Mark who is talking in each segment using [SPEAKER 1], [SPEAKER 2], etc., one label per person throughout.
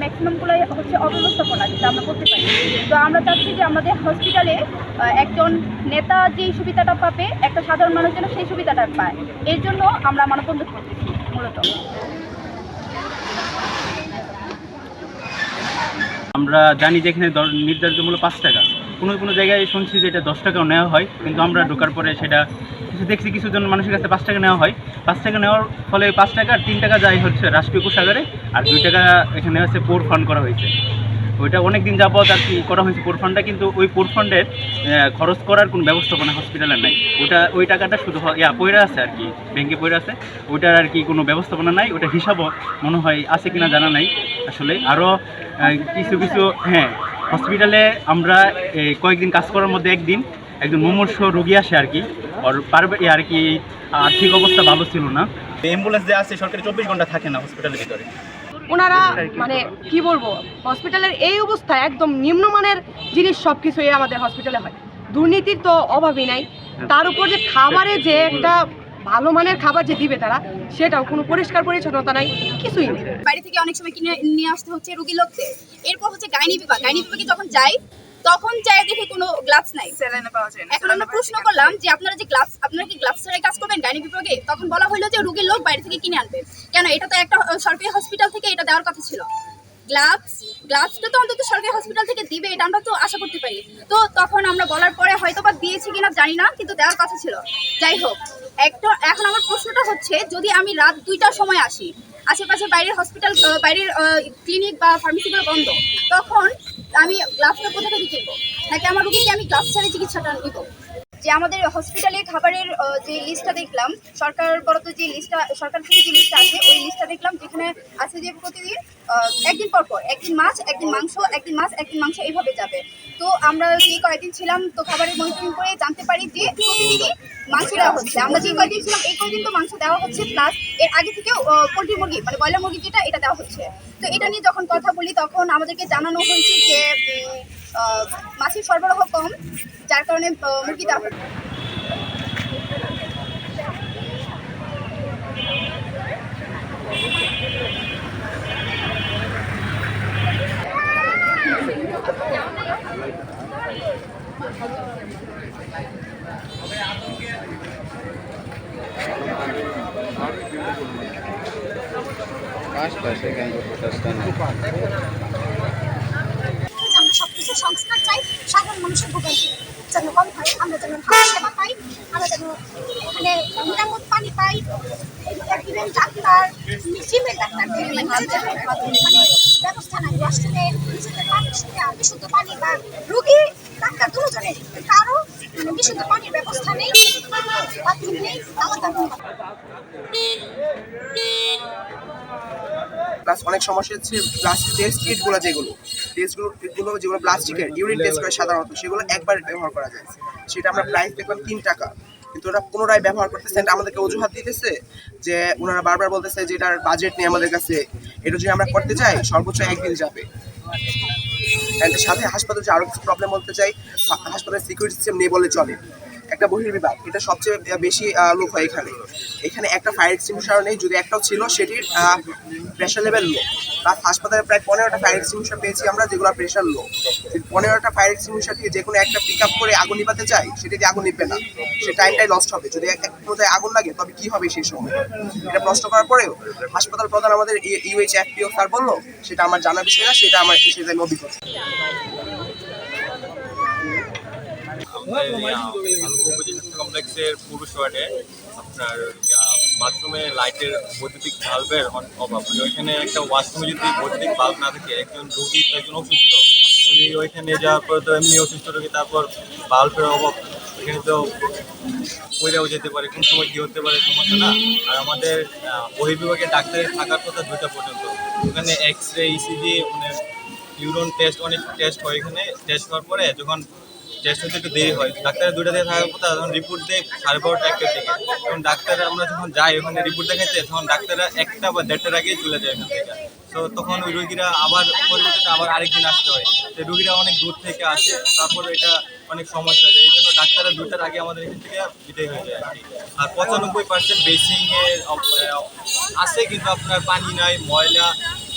[SPEAKER 1] ম্যাক্সিমামগুলোই হচ্ছে অব্যবস্থাপনা, যেটা আমরা করতে পারি। তো আমরা চাচ্ছি যে আমাদের হসপিটালে একজন নেতা যেই সুবিধাটা পাবে, একটা সাধারণ মানুষ যেন সেই সুবিধাটা পায়। এর জন্য আমরা মানববন্ধন করতেছি, মূলত।
[SPEAKER 2] আমরা জানি যে এখানে নির্ধারিত মূল্য পাঁচ টাকা। কোনো কোনো জায়গায় শুনছি যে এটা দশ টাকাও নেওয়া হয়, কিন্তু আমরা ঢোকার পরে সেটা কিছু দেখছি, কিছুজন মানুষের কাছে পাঁচ টাকা নেওয়া হয়। পাঁচ টাকা নেওয়ার ফলে পাঁচ টাকা আর তিন টাকা যায় হচ্ছে রাষ্ট্রীয় কোষাগারে আর দুই টাকা এখানে হচ্ছে পোর ফান্ড করা হয়েছে। ওইটা অনেক দিন যাবত আর কি করা হয়েছে পোর ফান্ডটা, কিন্তু ওই পোর ফান্ডের খরচ করার কোনো ব্যবস্থাপনা হসপিটালে নাই। ওটা ওই টাকাটা শুধু ইয়া পয়রা আছে আর কি, ব্যাংকে পয়রা আছে। ওইটার আর কি কোনো ব্যবস্থাপনা নাই ওটা হিসাবও মনে হয় আছে কিনা জানা নাই। আসলে আরও কিছু কিছু হ্যাঁ হসপিটালে আমরা কয়েকদিন কাজ করার মধ্যে একদিন একজন মুমূর্ষ রোগী আসে আর কি। ওর পারবে আর কি আর্থিক অবস্থা ভালো ছিল না। অ্যাম্বুলেন্স যে আছে সরকারি চব্বিশ ঘণ্টা থাকে না হসপিটালের ভিতরে?
[SPEAKER 3] ওনারা মানে কি বলব? হসপিটালের এই অবস্থা একদম নিম্নমানের জিনিস সব কিছুই আমাদের হসপিটালে হয়। দুর্নীতির তো অভাবই নাই। তার উপর যে খাবারে যে একটা ভালো মানের খাবার যে দিবে তারা সেটাও কোনো পরিষ্কার পরিচ্ছন্নতা নাই কিছুই নেই।
[SPEAKER 4] বাইরে থেকে অনেক সময় কিনে নিয়ে আসতে হচ্ছে রুগী লোককে এরপর হচ্ছে গাইনি বিভাগ। গাইনি বিভাগে যখন যাই তখন যাই দেখে কোনো গ্লাভস নাই। স্যালাইনে পাওয়া যায় এখন আমরা প্রশ্ন করলাম যে আপনারা যে গ্লাভস আপনারা কি গ্লাভস ছাড়াই কাজ করবেন গাইনি বিভাগে? তখন বলা হলো যে রুগীর লোক বাইরে থেকে কিনে আনবে। কেন? এটা তো একটা সরকারি হসপিটাল থেকে এটা দেওয়ার কথা ছিল। গ্লাভস গ্লাভসটা তো অন্তত সরকারি হসপিটাল থেকে দিবে, এটা আমরা তো আশা করতে পারি। তো তখন আমরা বলার পরে হয়তো বা দিয়েছি কিনা জানি না, কিন্তু দেওয়ার কথা ছিল। যাই হোক, একটা, এখন আমার প্রশ্নটা হচ্ছে, যদি আমি রাত দুইটার সময় আসি আশেপাশে বাইরের হসপিটাল বাইরের ক্লিনিক বা ফার্মেসিগুলো বন্ধ, তখন আমি গ্লাভসটা কোথা থেকে কিনবো? নাকি আমার রুগীকে আমি গ্লাভস ছাড়া চিকিৎসাটা নিব? যে আমাদের হসপিটালে খাবারের যে লিস্টটা দেখলাম, সরকার বরাদ্দ যে লিস্টটা সরকার থেকে যে লিস্টটা আছে, ওই লিস্টটা দেখলাম যেখানে আছে যে প্রতিদিন একদিন পর পর, একদিন মাছ, একদিন মাংস, একদিন মাছ, একদিন মাংস এইভাবে যাবে। তো আমরা যে কয়েকদিন ছিলাম, তো খাবারের মনিটরিং করে জানতে পারি যে প্রতিদিনই মাংস দেওয়া হচ্ছে। আমরা যে কয়েকদিন ছিলাম, এই কয়েকদিন তো মাংস দেওয়া হচ্ছে প্লাস এর আগে থেকেও পোলট্রি মুরগি মানে ব্রয়লার মুরগি যেটা, এটা দেওয়া হচ্ছে। তো এটা নিয়ে যখন কথা বলি, তখন আমাদেরকে জানানো হয়েছে যে মাছের সরবরাহ কম যার কারণে মুরগি দেওয়া হচ্ছে
[SPEAKER 5] আমরা সব কিছু সংস্কার চাই সাধারণ যেন কম হয় আমরা যেন সেবা পাই আমরা যেন এখানে নিরাপদ পানি পাই ইভেন ডাক্তার ফিমেল ডাক্তার নিজেদের মানে ব্যবস্থা নাই ওয়াশরুমে নিজেদের বিশুদ্ধ পানি বা রুগী ডাক্তার দুজনের কারও মানে বিশুদ্ধ পানির ব্যবস্থা নেই বাথরুম নেই
[SPEAKER 6] প্লাস অনেক সমস্যা হচ্ছে প্লাস্টিক টেস্ট কিটগুলো যেগুলো। টেস্টগুলো গুলো যেগুলো প্লাস্টিকের ইউরিন টেস্ট করে সাধারণত, সেগুলো একবার ব্যবহার করা যায়। সেটা আমরা প্রাইস দেখলাম তিন টাকা। কিন্তু ওরা পুনরায় ব্যবহার করতেছে আমাদেরকে অজুহাত দিতেছে যে ওনারা বারবার বলতেছে যে এটার বাজেট নেই আমাদের কাছে। এটা যদি আমরা করতে চাই, সর্বোচ্চ একদিন যাবে। সাথে হাসপাতালে আরও কিছু প্রবলেম বলতে চাই, হাসপাতালের সিকিউরিটি সিস্টেম নেই বলে চলে। একটা বহির্বিভাগ। এটা সবচেয়ে বেশি লোক হয় এখানে। এখানে একটা ফায়ার এক্সটিংগুইশার নেই, যদি একটাও ছিল, সেটির প্রেশার লেভেল লো প্লাস হাসপাতালে প্রায় পনেরোটা ফায়ার এক্সটিংগুইশার পেয়েছি আমরা, যেগুলো প্রেশার লো পনেরোটা ফায়ার এক্সটিংগুইশার দিয়ে যে কোনো একটা পিক আপ করে আগুন নিভাতে চাই, সেটা দিয়ে আগুন নিবে না। সে টাইমটাই লস্ট হবে। যদি এক কোথায় আগুন লাগে, তবে কি হবে সেই সময়? এটা প্রশ্ন করার পরেও হাসপাতাল প্রধান আমাদের ইউএইচ এফপিও স্যার বলল, সেটা আমার জানা বিষয় না, সেটা আমার, সেটা আমি অভিজ্ঞতা
[SPEAKER 7] কমপ্লেক্সের পুরুষ ওয়ার্ডে আপনার বাথরুমে লাইটের বৈদ্যুতিক বাল্বের অভাব। ওইখানে একটা ওয়াশরুমে যদি বৈদ্যুতিক বাল্ব না থাকে, একজন রোগী একজন অসুস্থ, উনি ওইখানে যাওয়ার পরে তো এমনি অসুস্থ রোগী, তারপর বাল্বের অভাব। ওইখানে তো পইরাও যেতে পারে, কোন সময় কী হতে পারে, সমস্যা না। আর আমাদের বহির্বিভাগে ডাক্তারের থাকার কথা দুইটা পর্যন্ত। ওখানে এক্স রে ইসিজি মানে ইউরন টেস্ট অনেক টেস্ট হয় এখানে। টেস্ট হওয়ার পরে যখন টেস্ট হতে একটু দেরি হয়। ডাক্তারের দুইটা দিয়ে থাকার কথা, তখন রিপোর্ট দেয় সাড়ে বারোটা একটার দিকে তখন ডাক্তার, আমরা যখন যাই, ওখানে রিপোর্ট দেখাইতে, তখন ডাক্তাররা একটা বা দেড়টার আগেই চলে যায় এখান থেকে। তো তখন ওই রুগীরা আবার পরবর্তীতে আবার আরেকদিন আসতে হয়। তো রুগীরা অনেক দূর থেকে আসে, তারপর এটা অনেক সমস্যা হয়ে। যায় এই জন্য ডাক্তাররা দুটার আগে আমাদের এখান থেকে বিদায় হয়ে যায় আর পঁচানব্বই পার্সেন্ট বেসিংয়ে আছে, কিন্তু আপনার পানি নাই, ময়লা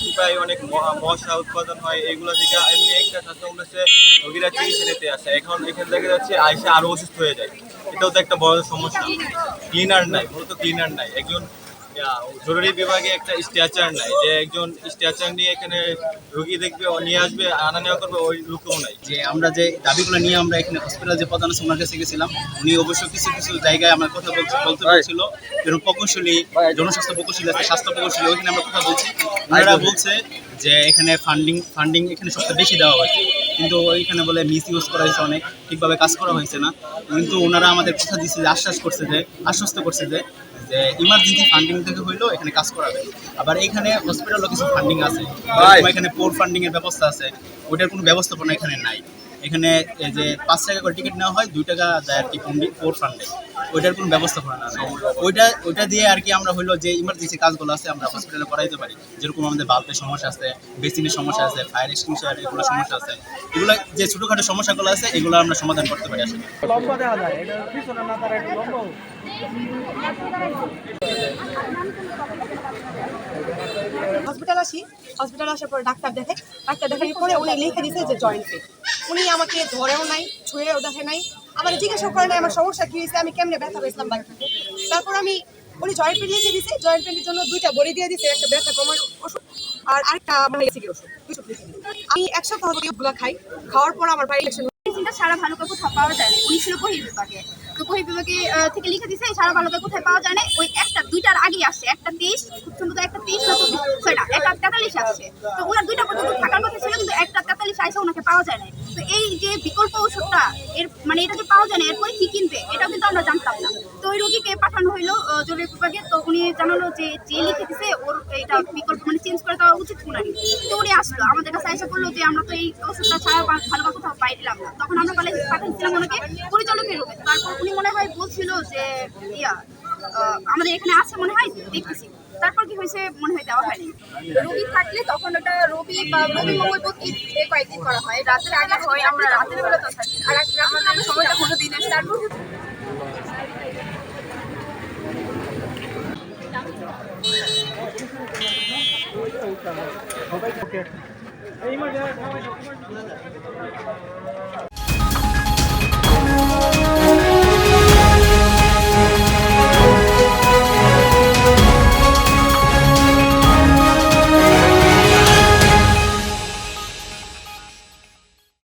[SPEAKER 7] চিপায় অনেক মশা উৎপাদন হয় এগুলো থেকে এমনি একটা স্বাস্থ্য কমপ্লেক্সে রোগীরা চিকিৎসা নিতে আসে। এখন এখানে দেখা যাচ্ছে আইসা আরও অসুস্থ হয়ে যায়। এটাও তো একটা বড় সমস্যা। ক্লিনার নাই, মূলত ক্লিনার নাই। একজন জরুরি বিভাগে একটা স্ট্যাচার নাই। যে একজন স্ট্যাচার নিয়ে এখানে রোগী দেখবে নিয়ে আসবে আনা নেওয়া করবে ওই লোকও নাই।
[SPEAKER 2] যে আমরা যে দাবিগুলো নিয়ে আমরা এখানে হসপিটাল যে প্রধান আছে ওনার কাছে গেছিলাম উনি অবশ্য কিছু কিছু জায়গায় আমার কথা বলতে বলতে বলছিল। যেরকম প্রকৌশলী জনস্বাস্থ্য প্রকৌশলী আছে স্বাস্থ্য প্রকৌশলী ওইখানে আমরা কথা বলছি। ওনারা বলছে যে এখানে ফান্ডিং ফান্ডিং এখানে সবচেয়ে বেশি দেওয়া হয়েছে। কিন্তু ওইখানে বলে মিস ইউজ করা হয়েছে অনেক ঠিকভাবে কাজ করা হয়েছে না। কিন্তু ওনারা আমাদের কথা দিচ্ছে যে আশ্বাস করছে যে আশ্বস্ত করছে যে যে ইমার্জেন্সি ফান্ডিং থেকে হইলেও এখানে কাজ করাবে। আবার এখানে হসপিটালও কিছু ফান্ডিং আছে। এখানে পোর ফান্ডিং এর ব্যবস্থা আছে। ওইটার কোনো ব্যবস্থাপনা এখানে নাই। এখানে যে পাঁচ টাকা করে টিকিট নেওয়া হয় দুই টাকা দেয় আর কি পোর ফান্ডে ওইটার কোনো ব্যবস্থাপনা না। ওইটা ওইটা দিয়ে আর কি আমরা হইল যে ইমার্জেন্সি কাজগুলো আছে, আমরা হসপিটালে করাইতে পারি। যেরকম আমাদের বাল্বের সমস্যা আছে বেসিনের সমস্যা আছে ফায়ার এক্সটিংশার এগুলো সমস্যা আছে। এগুলো, যে ছোটোখাটো সমস্যাগুলো আছে, এগুলো আমরা সমাধান করতে পারি আসলে।
[SPEAKER 3] হসপিটাল আসি হসপিটাল আসার পরে ডাক্তার দেখে, ডাক্তার দেখার পরে উনি লিখে দিছে যে জয়েন্ট পেন উনি আমাকে ধরেও নাই, ছুঁয়েও দেখে নাই আমার জিজ্ঞাসা করে নাই, আমার সমস্যা কি হয়েছে, আমি কেমনে ব্যথা পেয়েছিলাম বাড়ি থেকে তারপর আমি উনি জয়েন্ট পেন লিখে দিছে, জয়েন্ট পেনের জন্য দুইটা বড়ি দিয়ে দিছে, একটা ব্যথা কমার ওষুধ আর আরেকটা আমার এসিকের ওষুধ। আমি এক সপ্তাহ ওগুলো খাই, খাওয়ার পর আমার পায়ে ইলেকশন
[SPEAKER 4] সারা ভালো করে কোথাও পাওয়া যায় না উনি ছিল বহির বিভাগে। তো বহির বিভাগে থেকে লিখে দিছে, সারা ভালো করে কোথায় পাওয়া যায় না ওই একটা, দুইটার আগেই আসছে। একটা তেইশ, খুব সম্ভবত একটা তেইশ না চব্বিশ একটা তেতাল্লিশ আসছে। তো ওনার দুইটা পর্যন্ত থাকার কথা ছিল, কিন্তু একটা তেতাল্লিশ আইসা ওনাকে পাওয়া যায় না তো এই যে বিকল্প ওষুধটা এর মানে এটা যে পাওয়া যায় না, এরপরে কি কিনবে, এটাও কিন্তু আমরা জানতাম না। তো ওই রোগীকে পাঠানো হইল জরুরি বিভাগে। তো উনি জানালো যে যে লিখে দিছে, ওর এটা বিকল্প মানে চেঞ্জ করে দেওয়া উচিত উনারই তো উনি আসলো, আমাদের কাছে এসে বলল যে আমরা তো এই ওষুধটা ছাড়া ভালো করে কোথাও পাইলাম না। তখন আমরা পালাই পাঠিয়েছিলাম ওনাকে পরিচালকের রোগে তারপর উনি মনে হয় বলছিল যে, ইয়া আমাদের এখানে আছে মনে হয়, দেখতেছি। হয়েছে মনে হয় দেওয়া হয়নি। রোগী থাকলে তখন ওটা রবি বা রবি মঙ্গল প্রতি কয়েকদিন করা হয়। রাতের আগে হয়, আমরা রাতের বেলা তো থাকি। আর রাত- রাতের আমরা সময়টা কোনো দিন আসে তারপর